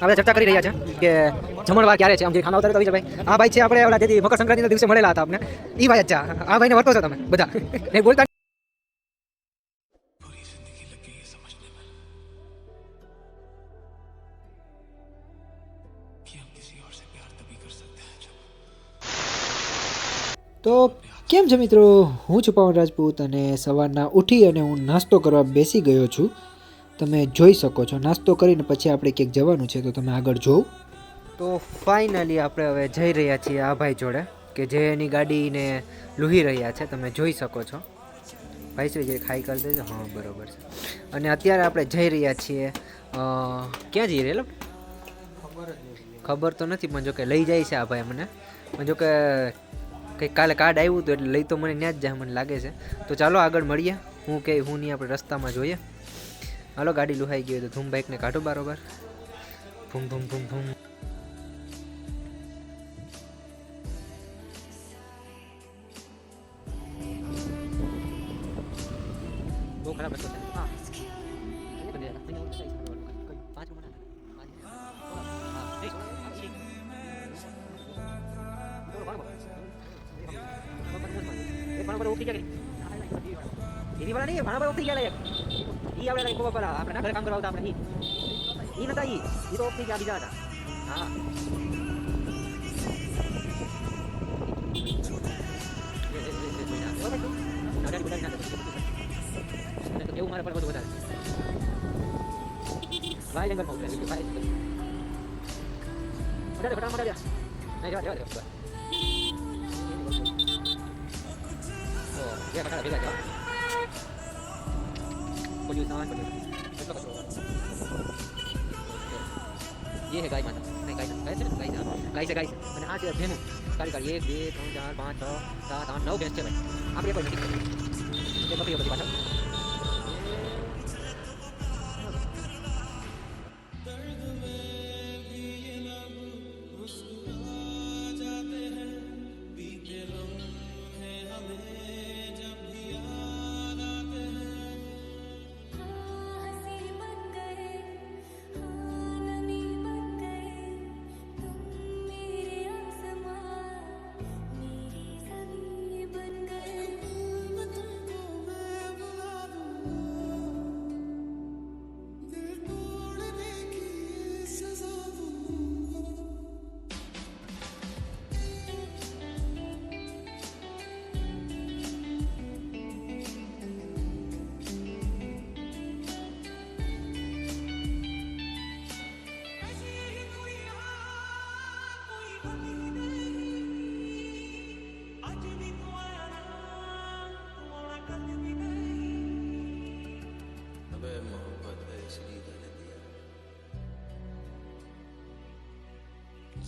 આપણે ચર્ચા કરી રહ્યા છે કે જમણવાર ક્યારે છે? આમ જે ખાના ઉતારે તો ભાઈ આ ભાઈ છે આપણે જેથી મકર સંક્રાંતિના દિવસે મળેલા હતા આપણે એ ભાઈ અચ્છા આ ભાઈને વર્તો છો તમે બધા. ને બોલતા તો કેમ છે મિત્રો? હું છું પવન રાજપૂત અને સવારના ઉઠી અને હું નાસ્તો કરવા બેસી ગયો છું. તમે જોઈ શકો છો. નાસ્તો કરીને પછી આપણે ક્યાંક જવાનું છે તો તમે આગળ જોવ. તો ફાઇનલી આપણે હવે જઈ રહ્યા છીએ આ ભાઈ જોડે, કે જે એની ગાડીને લુહી રહ્યા છે. તમે જોઈ શકો છો. ભાઈ શ્રી જે ખાઈ કરી દેજો. હા, બરોબર છે. અને અત્યારે આપણે જઈ રહ્યા છીએ ક્યાં જઈ રહ્યા ખબર તો નથી, પણ જો કે લઈ જાય છે આ ભાઈ મને. પણ જો કે કંઈક કાલે કાર્ડ આવ્યું હતું એટલે લઈ તો મને ત્યાં જ જાય, મને લાગે છે. તો ચાલો આગળ મળીએ. હું કે, હું નહીં, આપણે રસ્તામાં જોઈએ. હાલો ગાડી લુહાઈ ગઈ હોય તો ધૂમ બાઇકને કાઢો બરોબર ભૂમ ભૂમ ભૂમ ભૂમ બહુ ખરાબ રસ્તો છે હા પાંચ દીદી વાળા નહીં ભાણા પર ઉઠી ગયા ઈ આપણે કંઈક પેલા આપણે ઘરે કામ કરવા આવતા આપણે ઈ ઈ નતા ઈ ઈ તો ઓફથી ગયા બીજા હતા હા કેવું મારા પર બધું ભાઈ લેંગર પહોંચે ભાઈ વધારે ઘટાડવા નહીં જવા જવા જવા જવા ભેગા જવા पोल्यूशन पोल्यूशन એટલો કચરો ये है गाय माता नहीं गाय गाय છે ગાય છે ગાય છે ગાય છે અને આ છે ભેનું કાળી કાળી એક બે ત્રણ ચાર પાંચ છ સાત આઠ નવ ભેંસ છે ભાઈ આપણે કોઈ નથી કરવું. એ બકરીઓ બધી પાછળ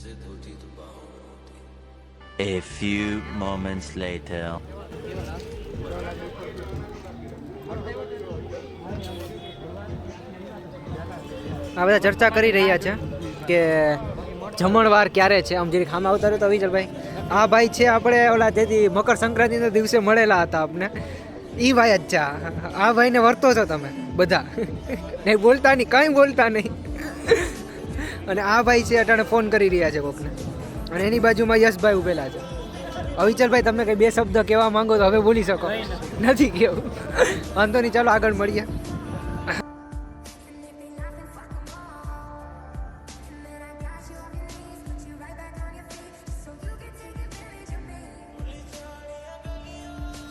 A few moments later. આ બધા ચર્ચા કરી રહ્યા છે કે જમણવાર ક્યારે છે? આમ જરી ખામાં આવતા તો વિજલભાઈ આ ભાઈ છે આપણે ઓલા જેથી મકર સંક્રાંતિના દિવસે મળેલા હતા આપને. એ ભાઈ જ છે. આ ભાઈને વર્તો છો તમે બધા. નહીં, બોલતા નહીં. કાંઈ બોલતા નહીં. અને આ ભાઈ છે અટાણે ફોન કરી રહ્યા છે કોકને. અને એની બાજુમાં યશભાઈ ઉભેલા છે. અવિચલભાઈ તમે કંઈ બે શબ્દ કહેવા માંગો તો હવે બોલી શકો. નથી. કેવું વાંધો નહીં ચાલો આગળ મળીએ.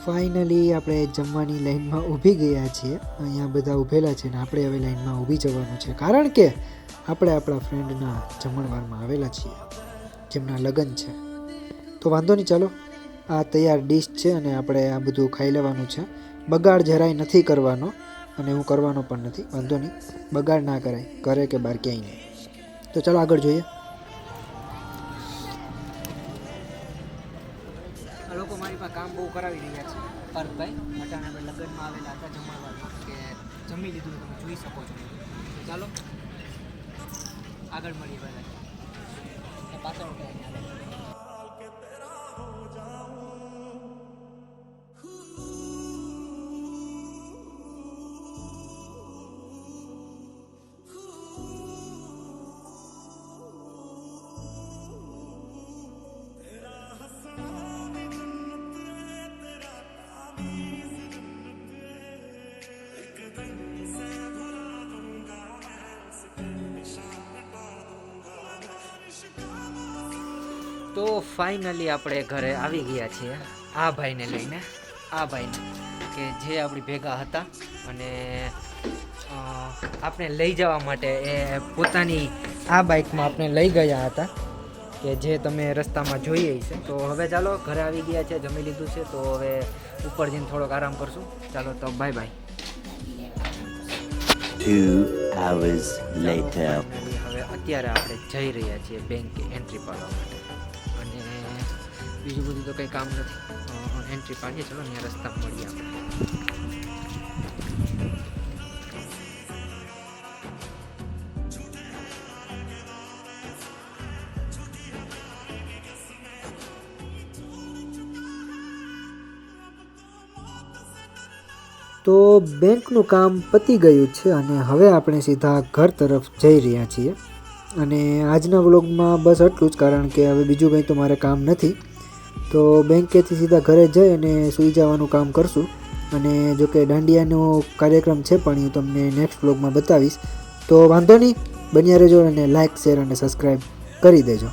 ફાઇનલી આપણે જમવાની લાઈનમાં ઊભી ગયા છીએ. અહીંયા બધા ઊભેલા છે ને આપણે હવે લાઈનમાં ઊભી જવાનું છે. કારણ કે આપણે આપણા ફ્રેન્ડના જમણવારમાં આવેલા છીએ, જેમના લગ્ન છે. તો વાંધો નહીં, ચાલો. આ તૈયાર ડીશ છે અને આપણે આ બધું ખાઈ લેવાનું છે. બગાડ જરાય નથી કરવાનો અને હું કરવાનો પણ નથી. વાંધો નહીં. બગાડ ના કરાય. કરે કે બહાર ક્યાંય નહીં. તો ચાલો આગળ જોઈએ. કરાવી રહ્યા છે. પાર્થભાઈ અટાણે આપણે લગ્નમાં આવેલા હતા જમણવારમાં. કે જમી લીધું તમે જોઈ શકો છો. ચાલો આગળ મળીએ પહેલાં. પાછળ તો ફાઇનલી આપણે ઘરે આવી ગયા છીએ. આ ભાઈને લઈને આ ભાઈને કે જે આપણી ભેગા હતા. અને આપણે લઈ જવા માટે એ પોતાની આ બાઇકમાં આપણે લઈ ગયા હતા કે જે તમે રસ્તામાં જોઈએ છે. તો હવે ચાલો ઘરે આવી ગયા છે જમી લીધું છે. તો હવે ઉપર જઈને થોડોક આરામ કરશું. ચાલો તો બાય બાય હવે અત્યારે આપણે જઈ રહ્યા છીએ બેંકે એન્ટ્રી પાડવા માટે બીજું બધું તો કંઈ કામ નથી. એન્ટ્રી પાડીએ, ચલો, અહીંયા રસ્તા મળીએ તો બેંકનું કામ પતી ગયું છે અને હવે આપણે સીધા ઘર તરફ જઈ રહ્યા છીએ. અને આજના વ્લોગમાં બસ આટલું જ, કારણ કે હવે બીજું કંઈ તો મારે કામ નથી. તો બેંકેથી સીધા ઘરે જઈ અને સૂઈ જવાનું કામ કરશું. અને જો કે દાંડિયાનો કાર્યક્રમ છે પણ હું તમને નેક્સ્ટ બ્લોગમાં બતાવીશ. તો વાંધો નહીં, બન્યા રહેજો અને લાઇક શેર અને સબસ્ક્રાઈબ કરી દેજો.